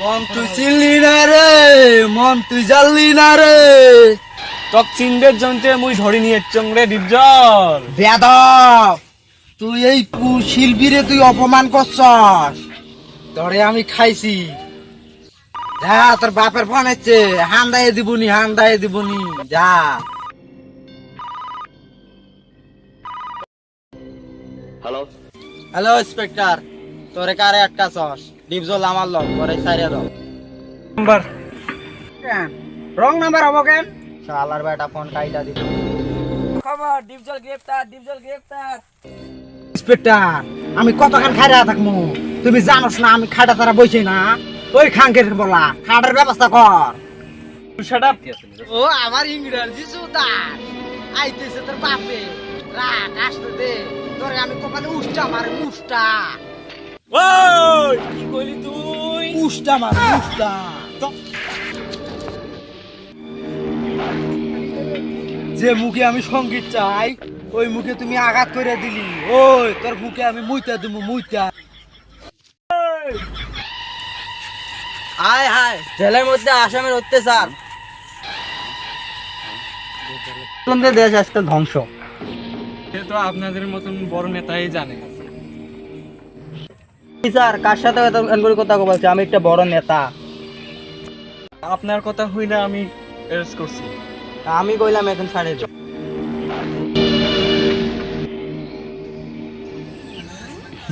মন তুই চিনলি না রে মন তুই জানলি না রে। তক চিনদের জন্তে মুই ধরি নিয়ে চংরে ডিপজল বেদব তুই এই কু- শিল্পীরে তুই অপমান করছস। ধরে আমি খাইছি। যা তোর বাপের ফোন এসছে। হান দায়ে দিবনি হান দায়ে দিবনি যা। হ্যালো হ্যালো ইন্সপেক্টর তোরে কারে আটকাছস? ডিপজল আমার লগ তোরে সারিয়া দাও নাম্বার। রং নাম্বার হব কেন? শালার বেটা ফোন কাইটা দিল। খবর ডিপজল গ্রেফতার ডিপজল গ্রেফতার ইন্সপেক্টর আমি কতক্ষণ খাইরা থাকব তুমি জানোস না আমি খাটা তারা বইছি না। ওই খাঙ্কের বলা খাটার ব্যবস্থা কর। শাট ও আমার ইংরেজি সুতার আইতেছে তোর বাপে। রাখ আসতে দে তোরে আমি কপালে উষ্টা মারে উষ্টা। কি কইলি তুই? উষ্টা মারে উষ্টা যে মুখে আমি সংগীত চাই ওই মুখে তুমি আঘাত করে দিলি। ওই তোর মুখে আমি মুইতা দিব মুইতা। হায় হায় জেলের মধ্যে আসামের অত্যাচার। দেশ আজকাল ধ্বংস। সে তো আপনাদের মতন বড় নেতাই জানে। স্যার কার সাথে করে কথা বলছে? আমি একটা বড় নেতা। আপনার কথা হই না আমি অ্যারেস্ট করছি। আমি কইলাম এখন ছাড়ে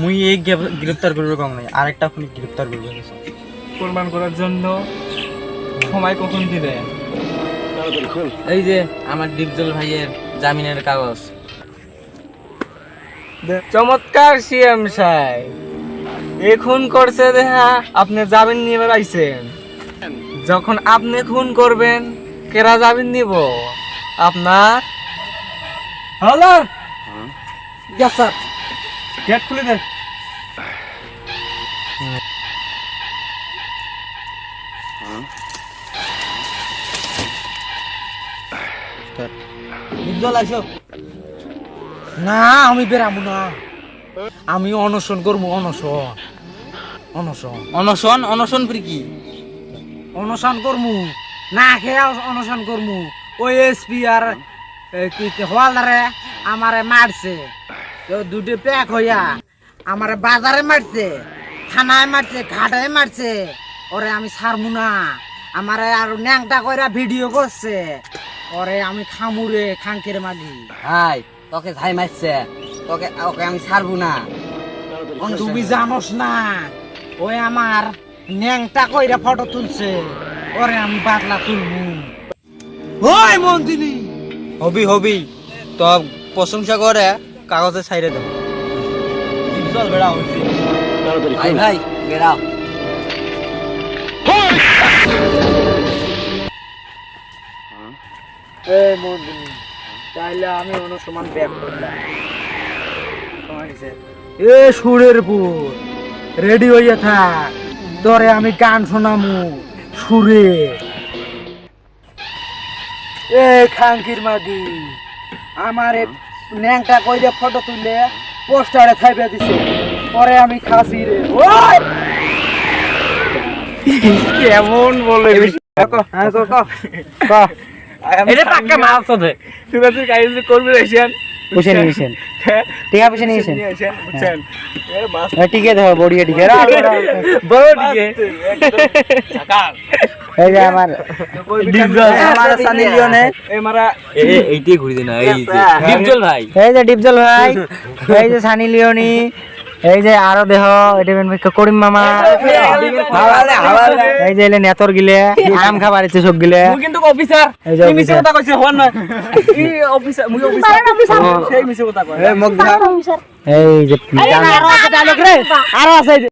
মুই এই গ্রেপ্তার করবে কম নাই আরেকটা খুনি গ্রেপ্তার করবে কোরবান করার জন্য সময় কখন দিলেন এই যে আমার ডিপজল ভাইয়ের জামিনের কাগজ। চমৎকার সিএম সাহেব। এখন করছে দেখা আপনি যাবেন নিয়ে আইছেন যখন আপনি খুন করবেন, কেরা যাবেন নিব? আপনার? হ্যালো? স্যার গেট খুলে দেন। না, আমি বেরামু না। আমি অনশন করব অনশন। অনশন। অনশন? অনশন ফ্রি কি? অনশন করমু না খেয়ে অনশন করমু ওই এসপি আর হওয়ালদারে আমারে মারছে। দুটো প্যাক হইয়া আমারে বাজারে মারছে থানায় মারছে ঘাটায় মারছে। ওরে আমি ছাড়মু না। আমারে আর ন্যাংটা কইরা ভিডিও করছে। ওরে আমি খামুরে খাঙ্কের মাগি হাই তোকে ভাই মারছে। তোকে ওকে আমি ছাড়বো না। তুমি জানোস না ওই আমার ন্যাংটা কইরা ফটো তুলছে ওরে আমি বাদলা তুলবো। ওই মন্দিনী! হবি হবি তো প্রশংসা করে কাগজে ছাইরে দেব চল বেড়া হইছে। ভাই ভাই বেরাও এই মন্দিনী তাইলে আমি অনুসমান ব্যাগ করলাম। এ সুরের পুর রেডি হইয়া থাক তোরে আমি গান শোনামু সুরে। এ খাঙ্কির মাগি আমার ন্যাংটা কইরে ফটো তুললে পোস্টারে থাইবে দিছে পরে আমি খাসি রে। কেমন বলে? হ্যাঁ তো ক এটা মাছ আছে কাজ করবে এসেন পয়সা নিয়েছেন টিকা পয়সা নিয়েছেন বুঝছেন? টিকে ধর বড়িয়ে টিকে। বড় টিকে। এই যে আমার আমার সানি লিওনে। এ মারা ঘুরি দিন এই ডিপজল ভাই। এই যে ডিপজল ভাই এই যে সানি লিওনি এই যে আরও দেহ এটা মেন করিম মামা। এই যে এলে নেতর গিলে আম খাবার ইচ্ছে সব গিলে। মুই কিন্তু অফিসার এই যে মিছে কথা কইছে হন না এই অফিসার মুই অফিসার সেই মিছে কথা কয়। এই যে আরও আছে ডায়লগ রে। আরও আছে